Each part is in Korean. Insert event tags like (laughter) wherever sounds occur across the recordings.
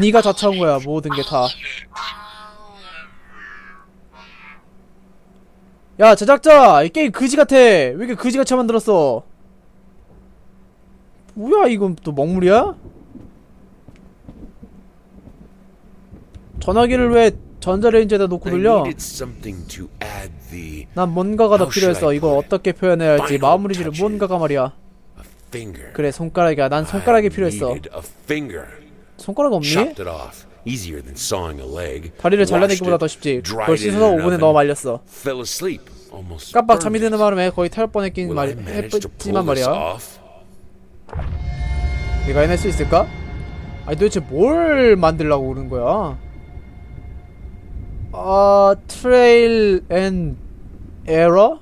네가 자처한 거야 모든 게 다. 야 제작자 이 게임 그지 같아 왜 이렇게 그지 같이 만들었어? 뭐야 이건 또 먹물이야? 전화기를 왜 전자레인지에다 놓고 돌려? 난 뭔가가 더 필요했어. 이걸? 어떻게 표현해야 할지 마무리지를. 무언가가 말이야. 그래 손가락이야. 난 손가락이 필요했어. 손가락 없니? Chopped it off. Easier than sawing a leg. 다리를 잘라내기보다 더 쉽지. 그걸 씻어서 오븐에 넣어 말렸어. Fell asleep. Almost. 깜빡 잠이. 드는 바람에 거의 탈 뻔했긴 말 했지만 말이야. 내가 해낼 수 있을까? 아니 도대체 뭘 만들려고 그러는 거야? 아 트레일 앤 에러?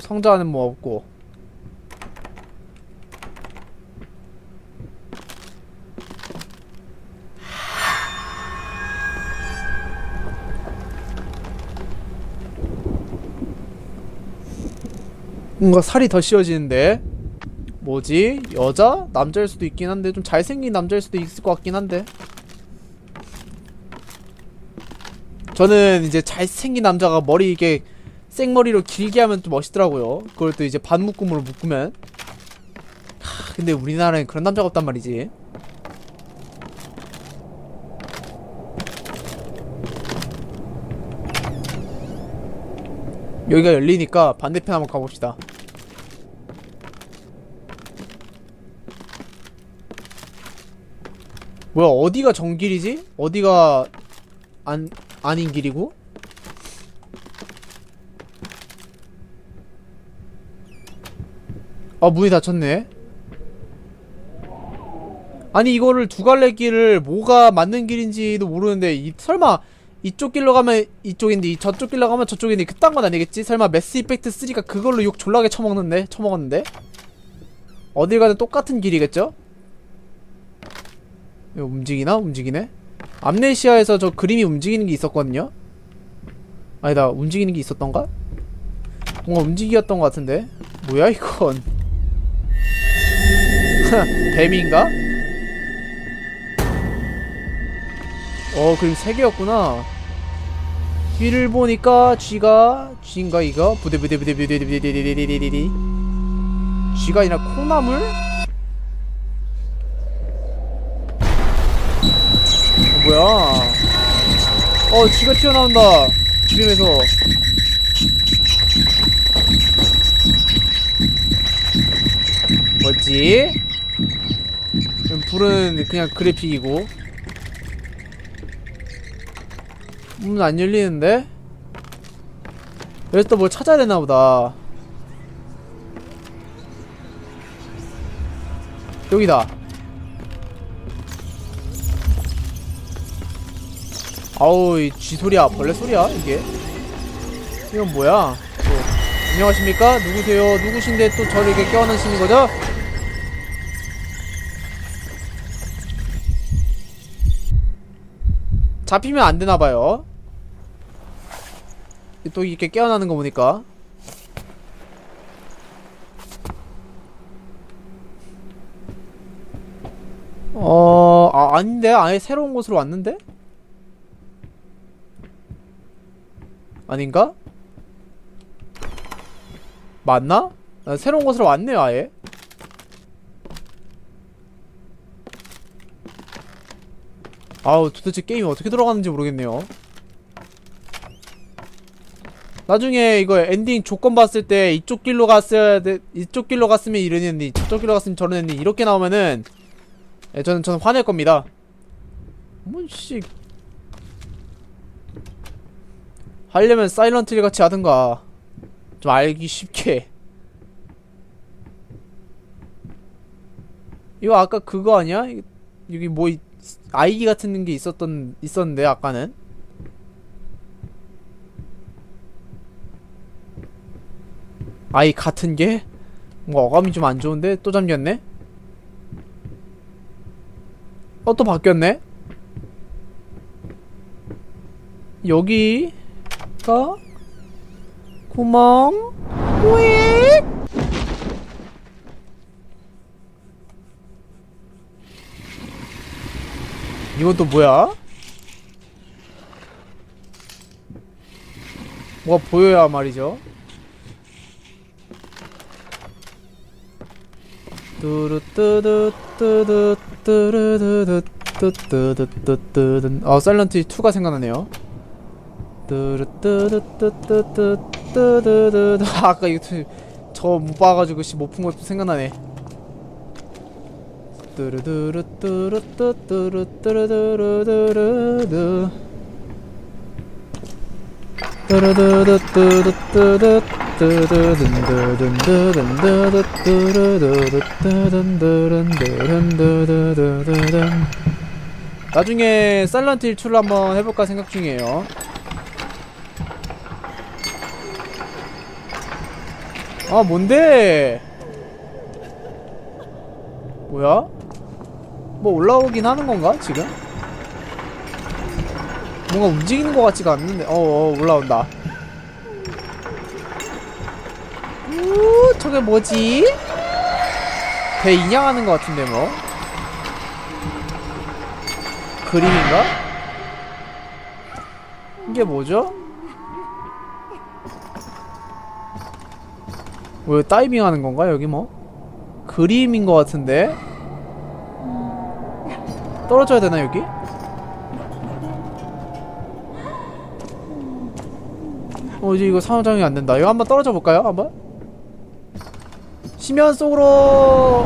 성자는 뭐 없고 뭔가 살이 더 씌워지는데? 뭐지? 여자? 남자일 수도 있긴 한데 좀 잘생긴 남자일 수도 있을 것 같긴 한데. 저는 이제 잘생긴 남자가 머리 이게 생머리로 길게 하면 좀 멋있더라고요. 그걸 또 이제 반묶음으로 묶으면. 하, 근데 우리나라엔 그런 남자가 없단 말이지. 여기가 열리니까 반대편 한번 가봅시다 뭐야 어디가 정길이지? 어디가 안 아닌 길이고? 아 문이 닫혔네 아니 이거를 두 갈래 길을 뭐가 맞는 길인지도 모르는데 이 설마 이쪽 길로 가면 이쪽인데 이 저쪽 길로 가면 저쪽인데 그딴 건 아니겠지? 설마 매스 이펙트 3가 그걸로 욕 졸라게 처먹는데? 처먹었는데? 어딜 가든 똑같은 길이겠죠? 움직이나? 움직이네? 암네시아에서 저 그림이 움직이는 게 있었거든요? 아니다 움직이는 게 있었던가? 뭔가 움직이었던 것 같은데? 뭐야 이건 (laughs) 뱀인가? 어 그림 3개였구나 뒤를 보니까 쥐가 쥐인가 이거? 부대부대부대부대부대부대부대부대부대 쥐가 아니라 콩나물? 어, 뭐야? 어, 쥐가 튀어나온다. 그림에서. 뭐지? 음, 불은 그냥 그래픽이고. 문 안 열리는데? 여기서 또 뭘 찾아야 되나 보다. 여기다. 아우 이 쥐소리야. 벌레 소리야 이게. 이건 뭐야? 또 안녕하십니까? 누구세요? 누구신데 또 저를 이렇게 껴안으시는 거죠? 잡히면 안 되나봐요. 또 이렇게 깨어나는 거 보니까. 어, 아, 아닌데? 아예 새로운 곳으로 왔는데? 아닌가? 맞나? 나 새로운 곳으로 왔네요 아예 아우 도대체 게임이 어떻게 돌아가는지 모르겠네요 나중에 이거 엔딩 조건 봤을 때 이쪽 길로 갔어야 돼 이쪽 길로 갔으면 이런 엔딩 저쪽 길로 갔으면 저런 엔딩 이렇게 나오면은 예, 저는 저는 화낼 겁니다 뭐씨 하려면 사일런트힐 같이 하든가 좀 알기 쉽게 이거 아까 그거 아니야? 이- 여기 뭐 이- 아이기 같은 게 있었던 있었는데 아까는 아이 같은 게 뭔가 어감이 좀 안 좋은데 또 잠겼네. 어 또 바뀌었네. 여기 있을까? 구멍 왜? 이건 또 뭐야? 뭐가 보여야 말이죠 뚜루뚜루뚜루뚜루뚜루뚜뚜뚜뚜뚜 아 사일런트 2가 생각나네요 뚜루뚜두뚜뚜뚜뚜뚜뚜뚜 아까 이거 저못 봐가지고 못푼 것도 생각나네. 뚜루두루뚜루뚜뚜루뚜루뚜루뚜루뚜루 나중에 살런트 1 2를 한번 해볼까 생각 중이에요 아 뭔데 뭐야? 뭐 올라오긴 하는 건가 지금? 뭔가 움직이는 것 같지가 않는데 어어 올라온다 우 저게 뭐지? 배 인양하는 것 같은데 뭐 그림인가? 이게 뭐죠? 뭐 다이빙 하는 건가 여기 뭐? 그림인 것 같은데 떨어져야 되나 여기? 어 이제 이거 상호작용이 안 된다. 이거 한번 떨어져 볼까요? 한번. 심연 속으로.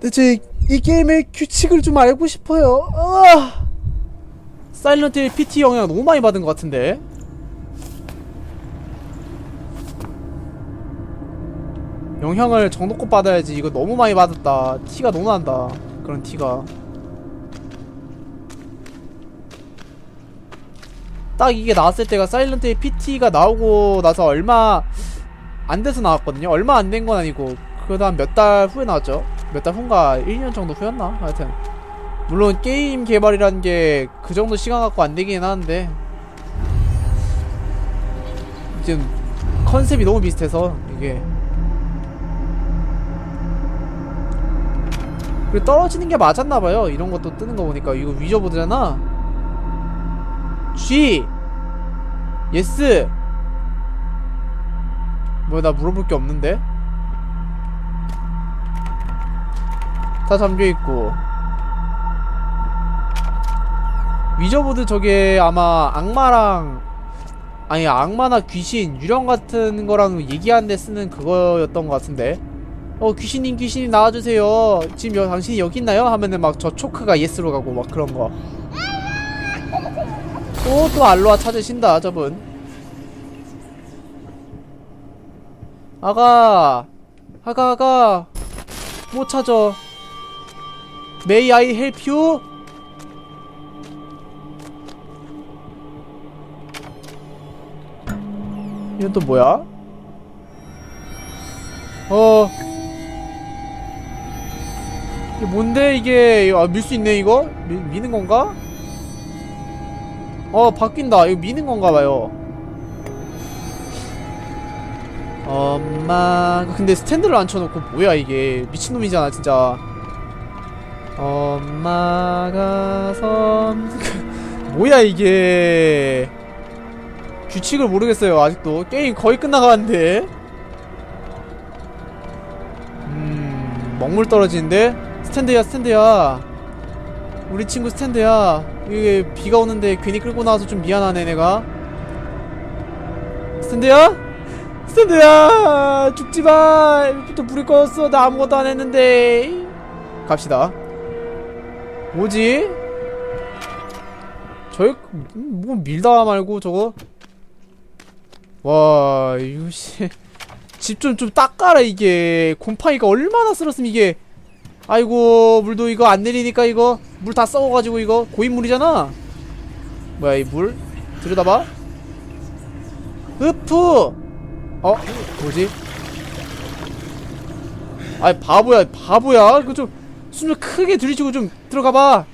대체 이 게임의 규칙을 좀 알고 싶어요. 아! 사일런트 힐 PT 영향 너무 많이 받은 것 같은데. 영향을 정도껏 받아야지. 이거 너무 많이 받았다. 티가 너무 난다. 그런 티가. 딱 이게 나왔을 때가 사일런트의 PT가 나오고 나서 얼마 안 돼서 나왔거든요. 얼마 안 된 건 아니고 그다음 몇 달 후에 나왔죠. 몇 달 후인가 1년 정도 후였나? 하여튼 물론 게임 개발이라는 게 그 정도 시간 갖고 안 되긴 하는데 지금 컨셉이 너무 비슷해서 이게 그리고 떨어지는 게 맞았나봐요. 이런 것도 뜨는 거 보니까. 이거 위저보드잖아. G. 예스 뭐야 나 물어볼 게 없는데? 다 잠겨있고. 위저보드 저게 아마 악마랑 아니 악마나 귀신 유령 같은 거랑 얘기하는데 쓰는 그거였던 것 같은데 어 귀신님 귀신님 나와주세요 지금 여, 당신이 여기 있나요? 하면은 막 저 초크가 예스로 가고 막 그런 거 또, 또 알로하 찾으신다, 저분. 아가, 아가, 아가, 못 찾아. May I help? 이건 또 뭐야? 어. 이게 뭔데, 이게. 아, 밀 수 있네, 이거? 미, 미는 건가? 어 바뀐다. 이거 미는 건가 봐요. 엄마. 근데 스탠드를 안 쳐놓고 뭐야 이게? 미친놈이잖아 진짜. 엄마가 섬 (laughs) 뭐야 이게? 규칙을 모르겠어요 아직도. 게임 거의 끝나가는데. 음 먹물 떨어지는데 스탠드야 스탠드야. 우리 친구 스탠드야. 이게 비가 오는데 괜히 끌고 나와서 좀 미안하네 내가. 스탠드야? 스탠드야! 죽지마! 부터 불이 꺼졌어. 나 아무것도 안 했는데. 갑시다. 뭐지? 저기 뭐 밀다 말고 저거? 와 이거 씨집 좀 좀 닦아라 이게. 곰팡이가 얼마나 쓸었으면 이게 아이고 물도 이거 안 내리니까 이거 물 다 썩어가지고 이거 고인물이잖아. 뭐야 이 물? 들여다봐. 으프! 어 뭐지? 아이 바보야 바보야. 그거 좀숨 좀 크게 들이치고 좀 들어가봐.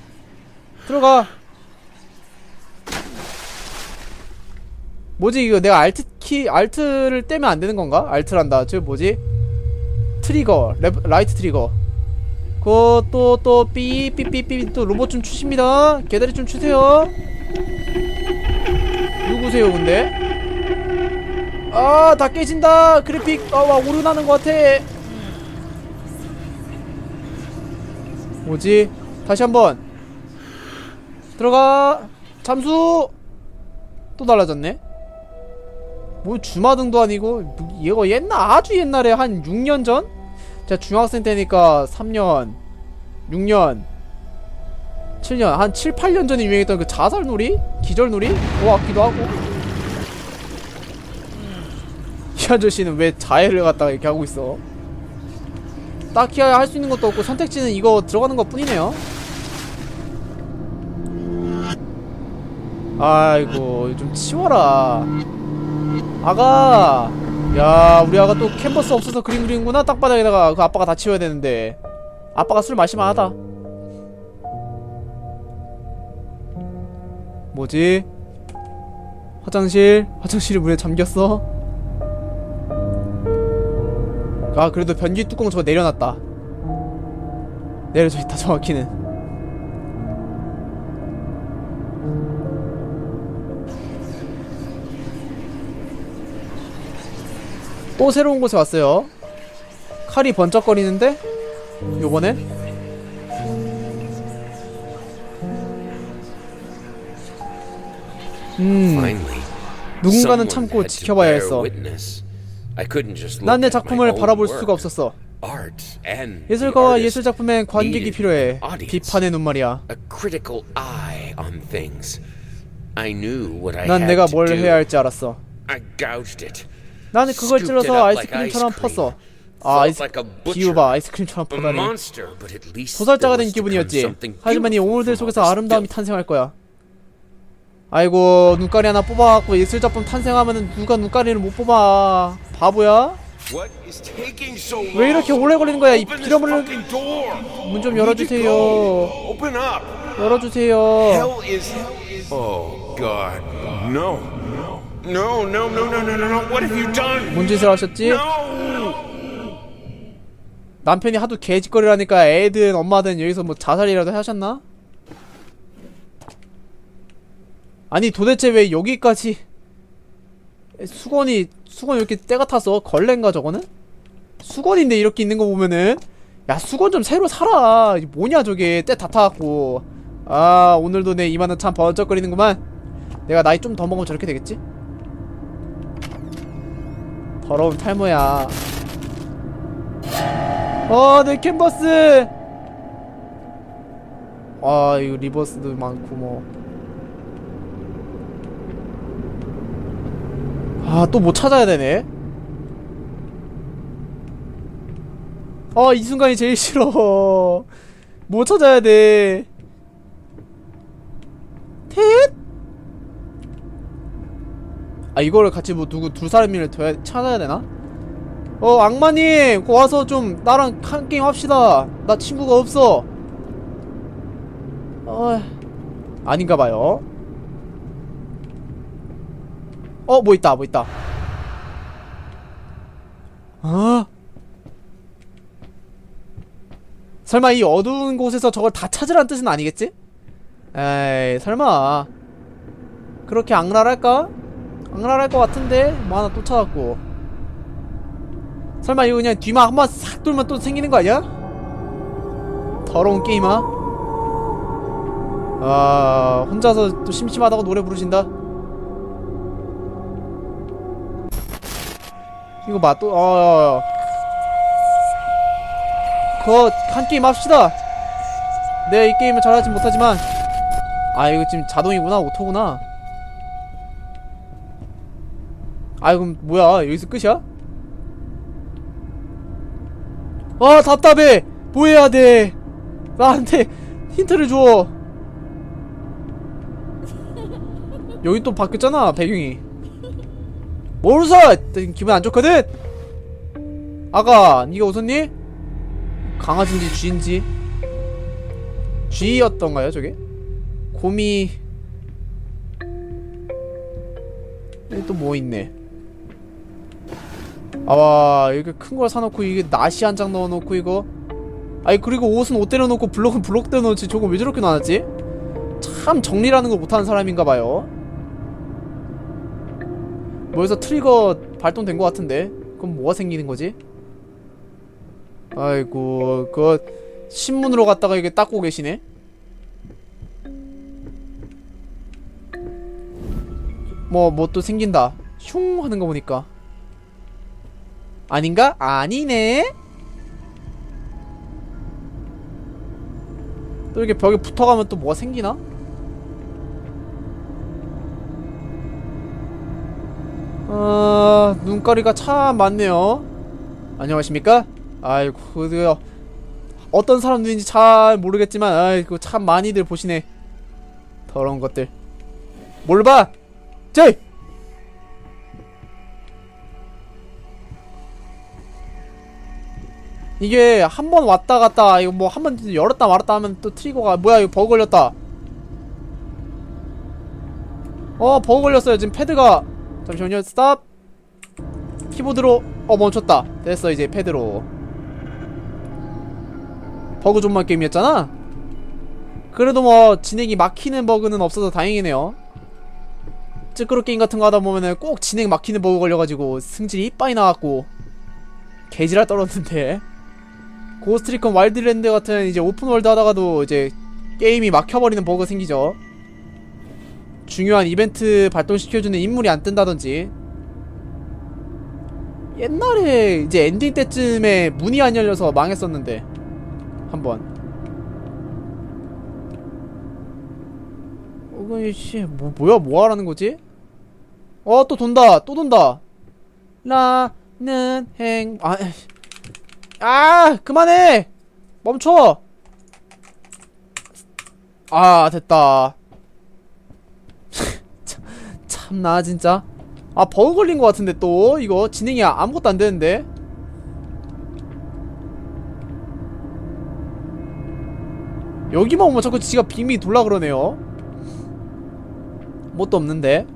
들어가. 뭐지 이거 내가 알트 키 알트를 떼면 안 되는 건가? 알트란다. 저 뭐지? 트리거 레, 라이트 트리거 그또또 삐삐삐삐 또 로봇 좀 추십니다. 개다리 좀 추세요. 누구세요 근데? 아 다 깨진다. 그래픽 아와 오류나는 것 같아. 뭐지? 다시 한번. 들어가. 잠수. 또 달라졌네. 뭐 주마등도 아니고 뭐 이거 옛날 아주 옛날에 한 6년 전? 제가 중학생 때니까 3년 6년 7년 한 7, 8년 전에 유행했던 그 자살놀이? 기절놀이? 그거 같기도 하고. 이 아저씨는 왜 자해를 갖다가 이렇게 하고 있어? 딱히 할 수 있는 것도 없고 선택지는 이거 들어가는 것 뿐이네요. 아이고 좀 치워라. 아가 야 우리 아가 또 캔버스 없어서 그림 그리는구나 땅바닥에다가 그 아빠가 다 치워야 되는데 아빠가 술 마시면 하다 뭐지? 화장실? 화장실이 물에 잠겼어? 아 그래도 변기 뚜껑 저거 내려놨다 내려져 있다 정확히는 또 새로운 곳에 왔어요 칼이 번쩍거리는데? 요번에? 음 누군가는 참고 지켜봐야 했어 난 내 작품을 바라볼. 수가 없었어 예술가와 예술 작품엔 관객이 필요해. 비판의 눈 말이야 what I 난 내가 뭘. 해야 할지 알았어. 나는 그걸 찔러서 아이스크림처럼. 펐어 아 아이스 Felt like a butcher. 비유봐 아이스크림처럼 퍼다니 도살자가 된 기분이었지 하지만 이 오물들 속에서 아름다움이. 탄생할 거야 아이고 눈가리 하나 뽑아갖고 예술작품 탄생하면은 누가 눈가리를 못 뽑아 바보야? 왜 이렇게 오래 걸리는 거야 이 Open this 빌어먹는 fucking door. 문좀 We need to 열어주세요. 열어주세요. Oh God. No. No, no, no, no, no, no, no. What have you done? 뭔 짓을 하셨지? No. 남편이 하도 개짓거리라니까 애든 엄마든 여기서 뭐 자살이라도 하셨나? 아니 도대체 왜 여기까지 수건이 수건 이렇게 때가 탔어 걸레인가 저거는? 수건인데 이렇게 있는 거 보면은 야 수건 좀 새로 사라 이게 뭐냐 저게 때 다 타갖고 아 오늘도 내 이마는 참 번쩍거리는구만 내가 나이 좀 더 먹으면 저렇게 되겠지? 더러운 탈모야 어, 내 캔버스! 아, 이거 리버스도 많고, 뭐. 아, 또뭐 찾아야 되네? 아, 이 순간이 제일 싫어. 뭐 찾아야 돼? 아, 이거를 같이 뭐 누구 두 사람을 둬야, 찾아야 되나? 어 악마님 그거 와서 좀 나랑 한 게임 합시다 나 친구가 없어 어 아닌가봐요 어 뭐 있다 뭐 있다 어 설마 이 어두운 곳에서 저걸 다 찾으란 뜻은 아니겠지? 에이 설마 그렇게 악랄할까? 악랄할 것 같은데? 뭐 하나 또 찾았고. 설마 이거 그냥 뒤만 한 번 싹 돌면 또 생기는 거 아니야? 더러운 게임아. 아 혼자서 또 심심하다고 노래 부르신다? 이거 봐또 어, 그거 한 게임 합시다. 내가 이 게임을 잘하진 못하지만. 아 이거 지금 자동이구나 오토구나 아 그럼 뭐야? 여기서 끝이야? 아 답답해! 뭐 해야 돼? 나한테 힌트를 줘. 여기 또 바뀌었잖아 배경이. 뭘 웃어 기분 안 좋거든? 아가 니가 웃었니? 강아지인지 쥐인지? 쥐였던가요 저게? 곰이. 또 뭐 있네 아와 이렇게 큰 걸 사놓고 이게 나시 한 장 넣어놓고 이거? 아니 그리고 옷은 옷 때려놓고 블록은 블록 때려놓지 저거 왜 저렇게 나눴지? 참 정리라는 걸 못하는 사람인가봐요. 뭐여서 트리거 발동된 것 같은데? 그럼 뭐가 생기는 거지? 아이고 그 신문으로 갔다가 이게 닦고 계시네? 뭐 뭐 또 생긴다. 슝 하는 거 보니까 아닌가? 아니네 또 이렇게 벽에 붙어가면 또 뭐가 생기나? 아 눈가리가 참 많네요 안녕하십니까? 아이고 그 어떤 사람들인지 잘 모르겠지만 아이고 참 많이들 보시네 더러운 것들 뭘 봐! 제이! 이게 한 번 왔다 갔다 이거 뭐 한 번 열었다 말았다 하면 또 트리거가 뭐야 이거 버그 걸렸다. 어 버그 걸렸어요. 지금 패드가. 잠시만요. 스탑. 키보드로. 어 멈췄다. 됐어 이제 패드로. 버그 존만 게임이었잖아? 그래도 뭐 진행이 막히는 버그는 없어서 다행이네요. 찌끄러 게임 같은 거 하다 보면은 꼭 진행 막히는 버그 걸려가지고 승질이 이빠이 나왔고 개지랄 떨었는데 고스트리콘 와일드랜드 같은 이제 오픈월드 하다가도 이제 게임이 막혀버리는 버그 생기죠. 중요한 이벤트 발동시켜주는 인물이 안 뜬다든지. 옛날에 이제 엔딩 때쯤에 문이 안 열려서 망했었는데 한번. 어그 씨뭐 뭐야 뭐 하라는 거지? 어 또 돈다 또 돈다. 나는 행 아, 아 그만해. 멈춰. 아 됐다. (laughs) 참- 참나 진짜. 아 버그 걸린 것 같은데 또. 이거 진행이 아무것도 안 되는데. 여기만 오면 자꾸 지가 빙빙 돌라 그러네요. 뭣도 없는데.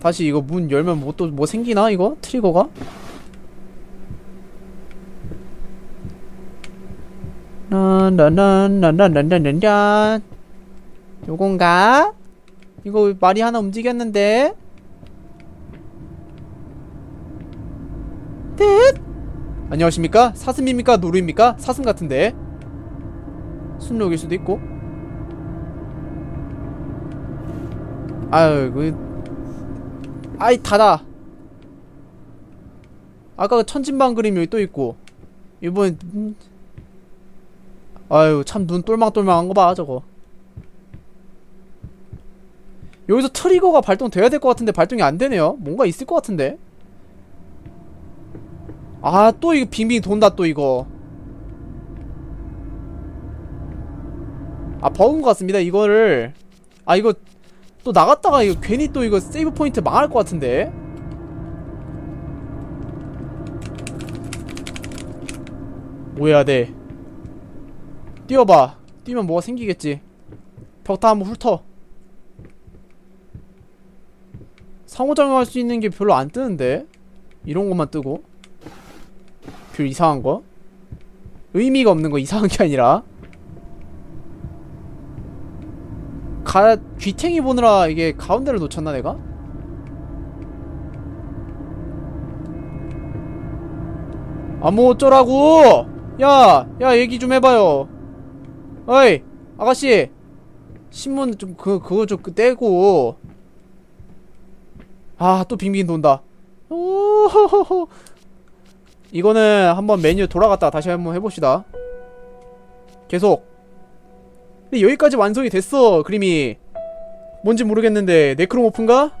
다시 이거 문 열면 뭐 또뭐 생기나 이거? 트리거가 란란란란란란란 요건가? 이거 말이 하나 움직였는데 뜻 안녕하십니까? 사슴입니까? 노루입니까? 사슴 같은데 순록일 수도 있고 아유 그 아이 닫아 아까 그 천진방 그림 여기 또 있고 이번 음. 아유 참 눈 똘망똘망한 거 봐 저거. 여기서 트리거가 발동돼야 될 것 같은데 발동이 안 되네요. 뭔가 있을 것 같은데. 아 또 이거 빙빙 돈다 또 이거. 아 버그인 것 같습니다 이거를. 아 이거 또 나갔다가 이거 괜히 또 이거 세이브 포인트 망할 것 같은데. 뭐 해야 돼 뛰어봐. 뛰면 뭐가 생기겠지. 벽 다 한번 훑어. 상호작용할 수 있는 게 별로 안 뜨는데? 이런 것만 뜨고. 별 이상한 거? 의미가 없는 거 이상한 게 아니라. 가 귀탱이 보느라 이게 가운데를 놓쳤나 내가? 아뭐 어쩌라고! 야! 야 얘기 좀 해봐요 어이 아가씨. 신문 좀 그 그거 좀 떼고. 아 또 빙빙 돈다. 오호호호. 이거는 한번 메뉴 돌아갔다 다시 한번 해봅시다. 계속. 근데 여기까지 완성이 됐어 그림이. 뭔지 모르겠는데 네크로모프인가?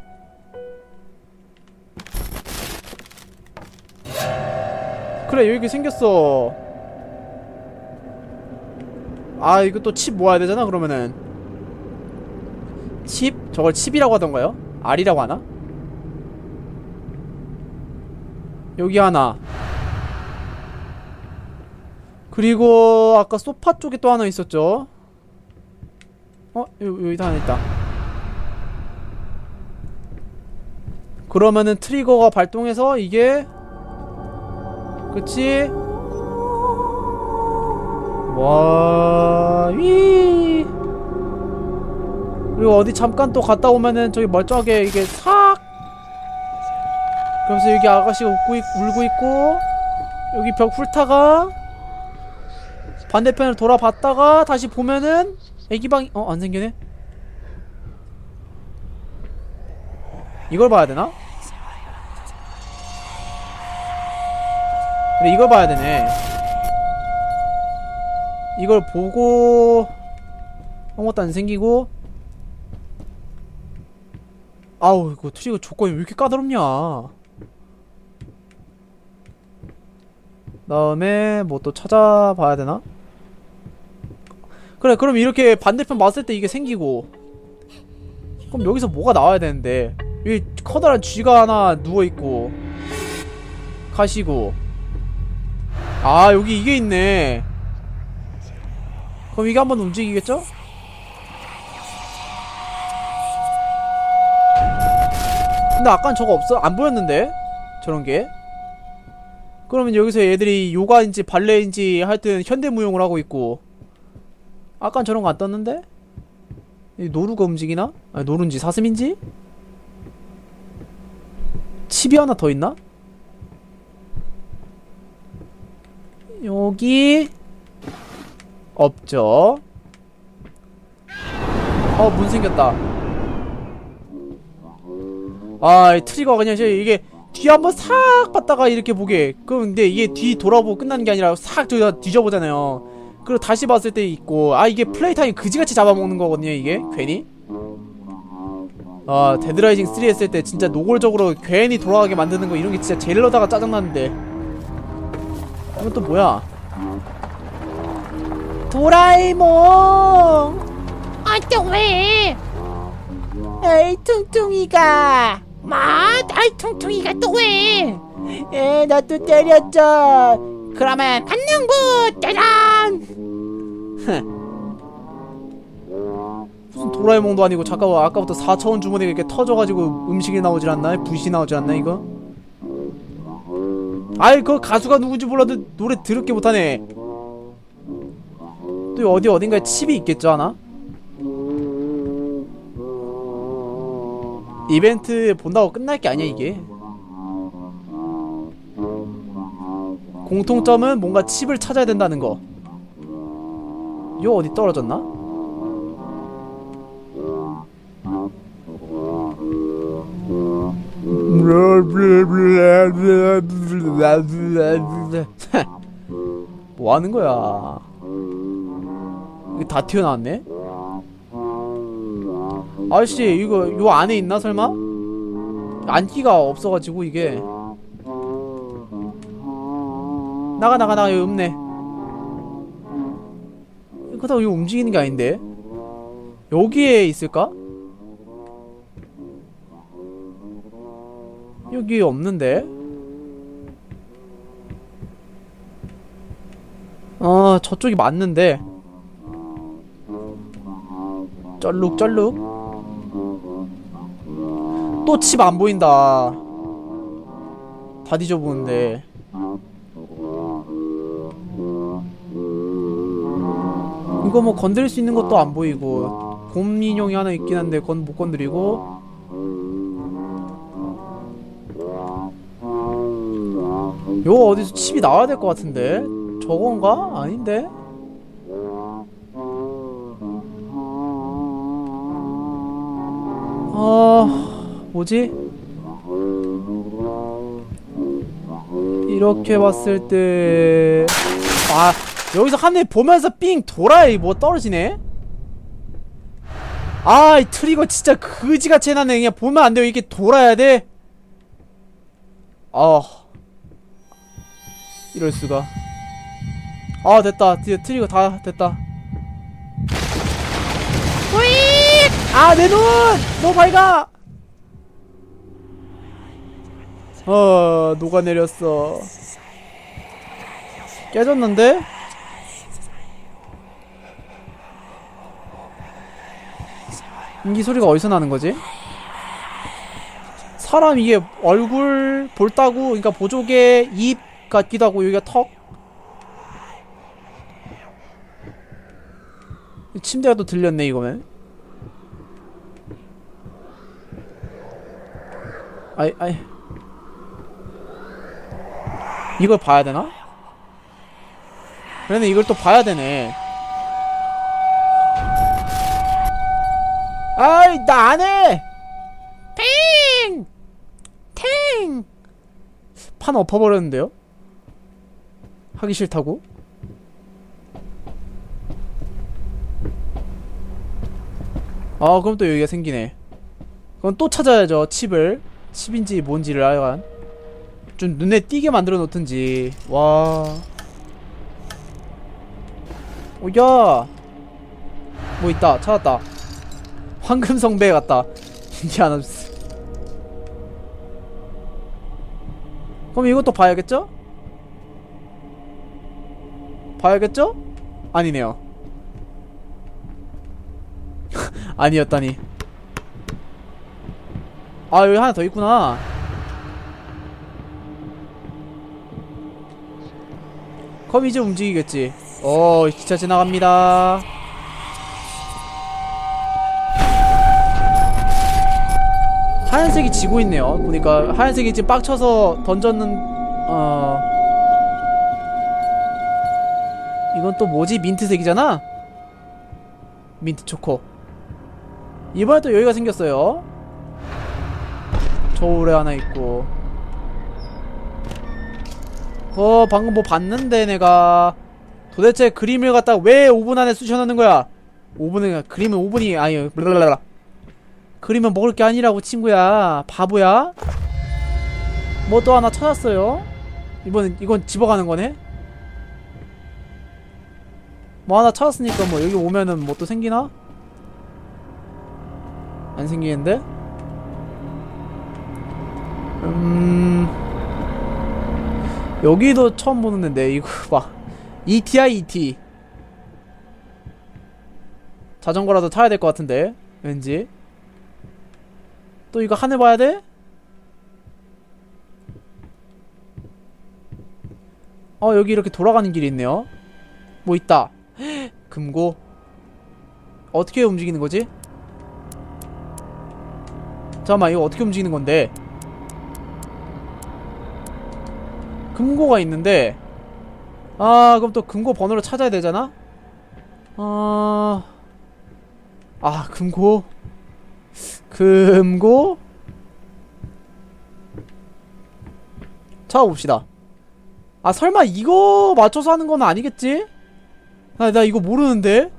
그래 여기 생겼어 아 이거 또 칩 모아야 되잖아 그러면은 칩? 저걸 칩이라고 하던가요? R이라고 하나? 여기 하나 그리고 아까 소파 쪽에 또 하나 있었죠 어? 여, 여기도 하나 있다 그러면은 트리거가 발동해서 이게 그치? 와, 위. 그리고 어디 잠깐 또 갔다 오면은 저기 멀쩡하게 이게 싹. 그러면서 여기 아가씨가 웃고 있, 울고 있고 여기 벽 훑다가 반대편으로 돌아봤다가 다시 보면은 애기방 어안 생기네. 이걸 봐야 되나? 그래 이걸 봐야 되네. 이걸 보고 아무것도 안 생기고 아우 이거 트리거 조건이 왜 이렇게 까다롭냐. 다음에 뭐 또 찾아봐야 되나? 그래 그럼 이렇게 반대편 봤을 때 이게 생기고. 그럼 여기서 뭐가 나와야 되는데? 여기 커다란 쥐가 하나 누워있고 가시고. 아 여기 이게 있네 그럼 이게 한번 움직이겠죠? 근데 아깐 저거 없어? 안 보였는데? 저런 게? 그러면 여기서 얘들이 요가인지 발레인지 하여튼 현대무용을 하고 있고 아깐 저런 거 안 떴는데? 이 노루가 움직이나? 아니 노루인지 사슴인지? 칩이 하나 더 있나? 여기 없죠. 어, 문 생겼다. 아, 이 트리거 그냥 이게 뒤 한번 싹 봤다가 이렇게 보게. 그럼 근데 이게 뒤 돌아보고 끝나는 게 아니라 싹 저기다 뒤져보잖아요. 그리고 다시 봤을 때 있고, 아, 이게 플레이 타임 그지같이 잡아먹는 거거든요, 이게. 괜히. 아, 데드라이징 3 했을 때 진짜 노골적으로 괜히 돌아가게 만드는 거 이런 게 진짜 제일 러다가 짜증나는데. 이건 또 뭐야? 도라에몽! 아, 또 왜? 에이, 퉁퉁이가! 뭐? 아이, 퉁퉁이가 또 왜? 에, 나또 때렸죠! 그러면 받는구 짜잔! 무슨 도라에몽도 아니고 잠깐 만 아까부터 4차원 주머니가 이렇게 터져가지고 음식이 나오질 않나? 붓이 나오질 않나 이거? 아이 그 가수가 누군지 몰라도 노래 더럽게 못하네 또 어디 어딘가에 칩이 있겠죠 하나? 이벤트 본다고 끝날 게 아니야 이게 공통점은 뭔가 칩을 찾아야 된다는 거 요 어디 떨어졌나? (laughs) 뭐 하는 거야? 이게 다 튀어나왔네? 아저씨 이거 요 안에 있나 설마? 안기가 없어가지고 이게 나가 나가 나가 여기 없네 그렇다고 이거 움직이는 게 아닌데 여기에 있을까? 여기 없는데? 어 저쪽이 맞는데 쩔룩쩔룩. 또 칩 안 보인다. 다 뒤져보는데. 이거 뭐 건드릴 수 있는 것도 안 보이고. 곰 인형이 하나 있긴 한데 그건 못 건드리고. 요 어디서 칩이 나와야 될 것 같은데? 저건가? 아닌데? 아 뭐지? 이렇게 봤을 때 아 여기서 한입 보면서 삥 돌아야 뭐 떨어지네? 아 이 트리거 진짜 그지같이 해놨네 그냥 보면 안 돼요 이렇게 돌아야 돼? 아 이럴 수가 아 됐다 드디어 트리거 다 됐다 아 내 눈! 너무 밝아! 어 녹아내렸어 깨졌는데? 인기 소리가 어디서 나는 거지? 사람 이게 얼굴 볼따구 그러니까 보조개 입 같기도 하고 여기가 턱 침대가 또 들렸네 이거면 아이 아이 이걸 봐야 되나? 그러네 이걸 또 봐야 되네 아이 나 안해 팽! 탱! 판 엎어버렸는데요? 하기 싫다고? 아 그럼 또 여기가 생기네 그럼 또 찾아야죠 칩을 칩인지 뭔지를 하여간 좀 눈에 띄게 만들어 놓든지 와 오야 뭐 있다 찾았다 황금성배 같다 (laughs) 인디아나스 그럼 이것도 봐야겠죠? 봐야겠죠? 아니네요. (laughs) 아니었다니. 아, 여기 하나 더 있구나. 그럼 이제 움직이겠지. 어, 기차 지나갑니다. 하얀색이 지고 있네요. 보니까 하얀색이 지금 빡쳐서 던졌는 어 이건 또 뭐지? 민트색이잖아. 민트 초코. 이번에 또 여기가 생겼어요. 저울에 하나 있고. 어 방금 뭐 봤는데 내가 도대체 그림을 갖다 왜 5분 안에 쑤셔넣는 거야? 5분은 그림은 5분이 아니 블라블라 그림은 먹을 게 아니라고 친구야 바보야 뭐 또 하나 찾았어요 이번엔 이건 집어가는 거네 뭐 하나 찾았으니까 뭐 여기 오면은 뭐 또 생기나? 안 생기는데? 음. 여기도 처음 보는데 이거 (laughs) 봐. ET야 ET 자전거라도 타야 될 것 같은데 왠지. 또 이거 하늘 봐야 돼? 어 여기 이렇게 돌아가는 길이 있네요. 뭐 있다. (gasps) 금고. 어떻게 움직이는 거지? 잠깐만 이거 어떻게 움직이는 건데 금고가 있는데 아 그럼 또 금고 번호를 찾아야 되잖아? 아... 아 금고 금고 찾아봅시다 아 설마 이거 맞춰서 하는 건 아니겠지? 나, 나 이거 모르는데?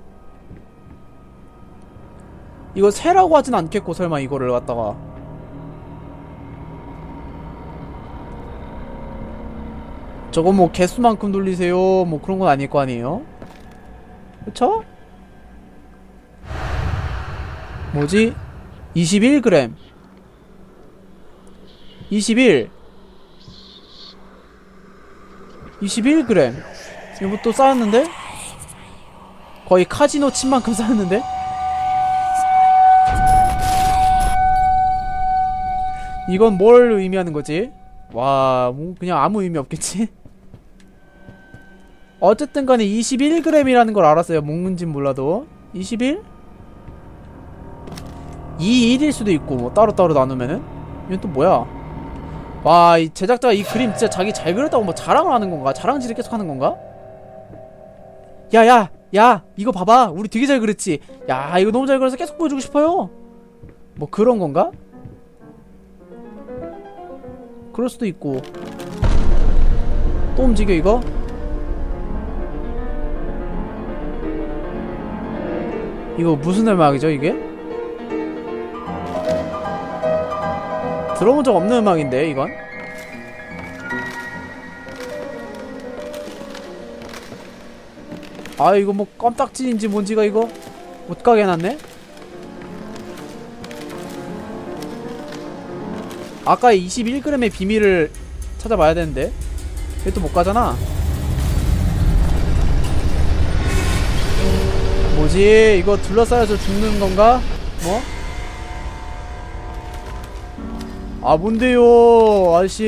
이거 세라고 하진 않겠고 설마 이거를 갖다가 저거 뭐 개수만큼 돌리세요 뭐 그런 건 아닐 거 아니에요? 그쵸? 뭐지? 21g 21 21g 이거 또 쌓였는데? 거의 카지노 칩만큼 쌓였는데? 이건 뭘 의미하는 거지? 와, 뭐 그냥 아무 의미 없겠지? 어쨌든 간에 21g이라는 걸 알았어요. 먹는진 몰라도. 21? 2, 1일 수도 있고 뭐 따로따로 나누면은? 이건 또 뭐야? 와 이 제작자가 이 그림 진짜 자기 잘 그렸다고 뭐 자랑을 하는 건가? 자랑질을 계속 하는 건가? 야야 야 이거 봐봐. 우리 되게 잘 그렸지? 야 이거 너무 잘 그려서 계속 보여주고 싶어요. 뭐 그런 건가? 그럴 수도 있고. 또 움직여 이거 이거 무슨 음악이죠 이게? 들어본 적 없는 음악인데 이건? 아 이거 뭐 껌딱지인지 뭔지가 이거 못 가게 해놨네? 아까 21g의 비밀을 찾아봐야 되는데. 얘또못 가잖아 뭐지 이거 둘러싸여서 죽는 건가? 뭐? 아 뭔데요 아저씨